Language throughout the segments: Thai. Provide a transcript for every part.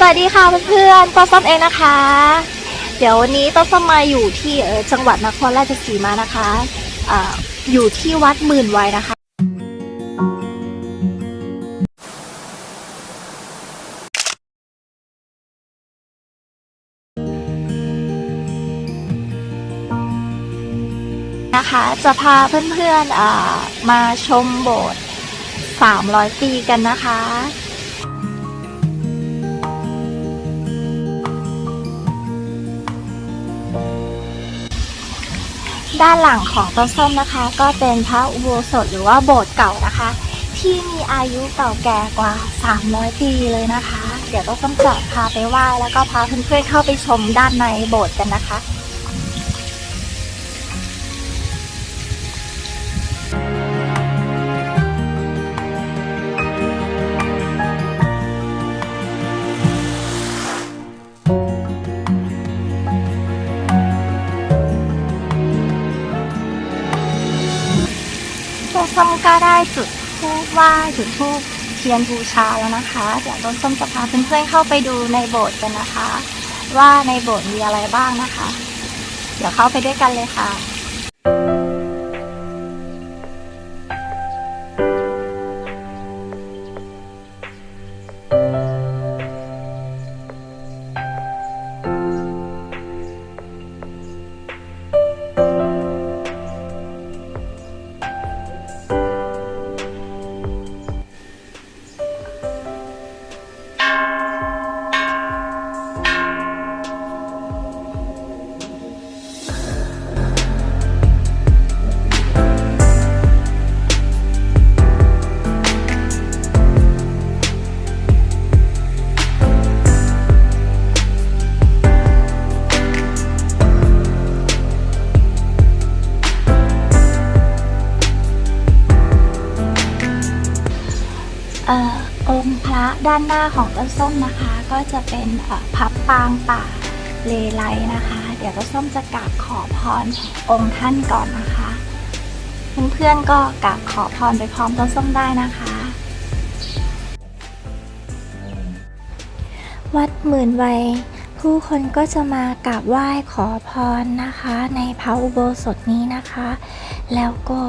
สวัสดีค่ะเพื่อนๆต้นส้มเองนะคะ เดี๋ยววันนี้ต้นส้มมาอยู่ที่จังหวัดนครราชสีมานะคะออยู่ที่วัดหมื่นไวัยนะคะ นะคะ จะพาเพื่อนๆอ่ามาชมโบสถ์300 ปีกันนะคะ ด้านหลังของต้นส้มนะคะ ก็เป็นพระอุโบสถหรือว่าโบสถ์เก่านะคะ ที่มีอายุเก่าแก่กว่า 300 ปีเลยนะคะ เดี๋ยวต้นส้มจะพาไปไหว้แล้วก็พาเพื่อนๆเข้าไปชมด้านในโบสถ์กันนะคะ ต้นส้มก็ได้จุดทูบไหว้จุดทูบเทียนบูชาแล้วนะคะ เดี๋ยวต้นส้มจะพาเพื่อนๆเข้าไปดูในโบสถ์กันนะคะ ว่าในโบสถ์มีอะไรบ้างนะคะ เดี๋ยวเข้าไปด้วยกันเลยค่ะ ด้านหน้าของต้นส้มนะคะ ก็จะเป็นพับปางป่าเลไลนะคะ เดี๋ยวต้นส้มจะกราบขอพรองค์ท่านก่อนนะคะเพื่อนๆก็กราบขอพรไปพร้อมต้นส้มได้นะคะ วัดหมื่นวัย ผู้คนก็จะมากราบไหว้ขอพรนะคะ ในพระอุโบสถนี้นะคะ แล้วก็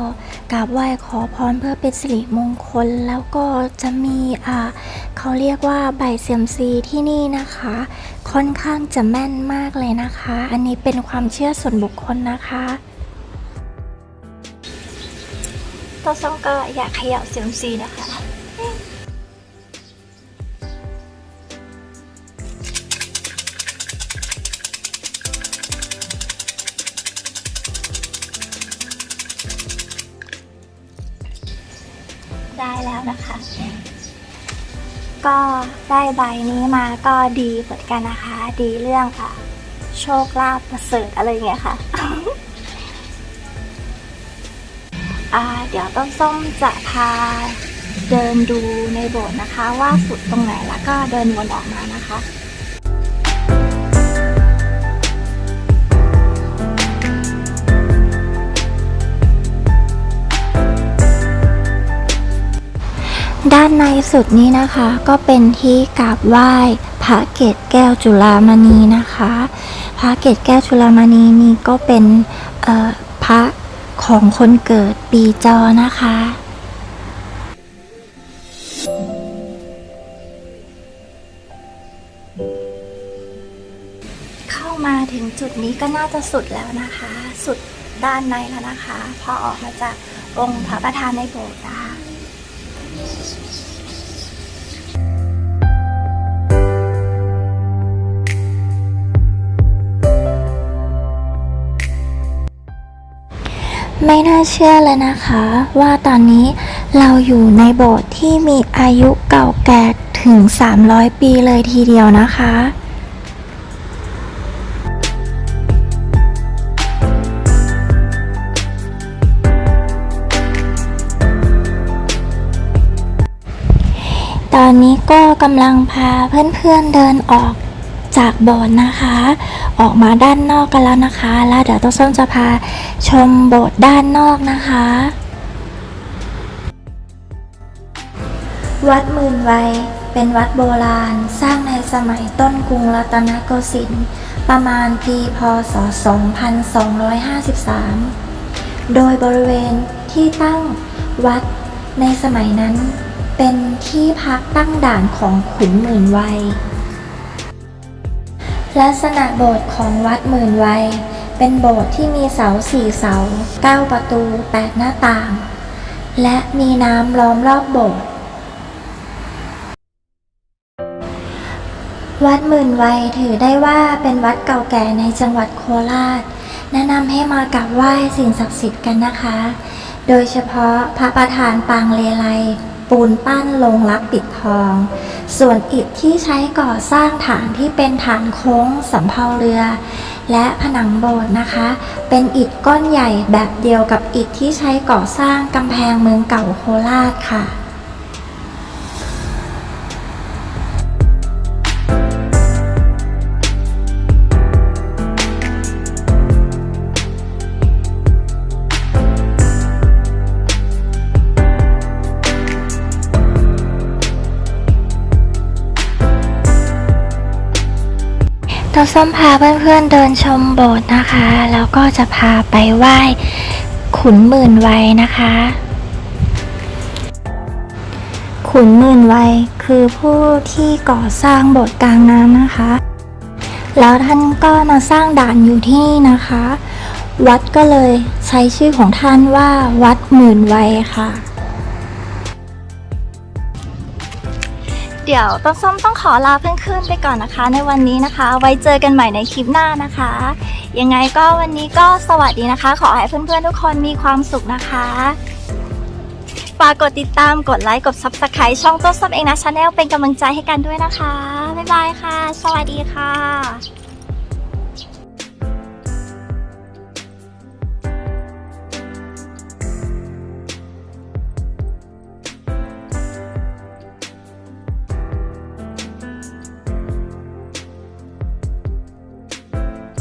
กราบไหว้ขอพรเพื่อเป็นสิริมงคล แล้วก็จะมีอ่าเขาเรียกว่าใบเซียมซีที่นี่นะคะ ค่อนข้างจะแม่นมากเลยนะคะ อันนี้เป็นความเชื่อส่วนบุคคลนะคะต้นส้มก็อยากเขย่าเซียมซีนะคะ นะคะ ก็ได้ใบนี้มาก็ดีเหมือนกันนะคะ ดีเรื่องค่ะ โชคลาภประเสริฐอะไรเงี้ยค่ะอ่าเดี๋ยวต้นส้มจะพาเดินดูในโบสถ์นะคะ ว่าสุดตรงไหนแล้วก็เดินวนออกมานะคะ ด้านในสุดนี้นะคะ ก็เป็นที่กราบไหว้พระเกศแก้วจุฬามณีนะคะ พระเกศแก้วจุฬามณีนี่ก็เป็นพระของคนเกิดปีจอนะคะเข้ามาถึงจุดนี้ก็น่าจะสุดแล้วนะคะ สุดด้านในแล้วนะคะ พอออกมาจากองค์พระประธานในโบสถ์นะคะ ไม่น่าเชื่อเลยนะคะ ว่าตอนนี้เราอยู่ในโบสถ์ที่มีอายุเก่าแก่ถึง 300 ปีเลยทีเดียวนะคะ ตอนนี้ก็กำลังพาเพื่อนๆเดินออกจากโบสถ์นะคะ ออกมาด้านนอกกันแล้วนะคะ แล้วเดี๋ยวต้นส้มจะพาชมโบสถ์ด้านนอกนะคะ วัดหมื่นวัยเป็นวัดโบราณสร้างในสมัยต้นกรุงรัตนโกสินทร์ประมาณปีพศ 2253 โดยบริเวณที่ตั้งวัดในสมัยนั้น เป็นที่พักตั้งด่านของขุนหมื่นวัย ลักษณะโบสถ์ของวัดหมื่นวัย เป็นโบสถ์ที่มีเสาสี่เสาเก้าประตูแปดหน้าต่าง และมีน้ำล้อมรอบโบสถ์วัดหมื่นวัยถือได้ว่าเป็นวัดเก่าแก่ในจังหวัดโคราช แนะนำให้มากราบไหว้สิ่งศักดิ์สิทธิ์กันนะคะ โดยเฉพาะพระประธานปางเลไล ปูนปั้นลงรักปิดทอง ส่วนอิฐที่ใช้ก่อสร้างฐานที่เป็นฐานโค้งสำเภาเรือ และผนังโบสถ์นะคะ เป็นอิฐก้อนใหญ่แบบเดียวกับอิฐที่ใช้ก่อสร้างกำแพงเมืองเก่าโคราชค่ะ เราส้มพาเพื่อนๆเดินชมโบสถ์นะคะ แล้วก็จะพาไปไหว้ขุนหมื่นวัยนะคะ ขุนหมื่นวัยคือผู้ที่ก่อสร้างโบสถ์กลางน้ำนะคะ แล้วท่านก็มาสร้างด่านอยู่ที่นี่นะคะ วัดก็เลยใช้ชื่อของท่านว่าวัดหมื่นวัยค่ะ เดี๋ยวต้นส้มต้องขอลาเพื่อนๆไปก่อนนะคะ ในวันนี้นะคะ ไว้เจอกันใหม่ในคลิปหน้านะคะ ยังไงก็วันนี้ก็สวัสดีนะคะ ขอให้เพื่อนๆทุกคนมีความสุขนะคะฝากกดติดตามกดไลค์กด Subscribe ช่องต้นส้มเองนะชาแนลเป็นกำลังใจให้กันด้วยนะคะ บ๊ายบายค่ะ สวัสดีค่ะ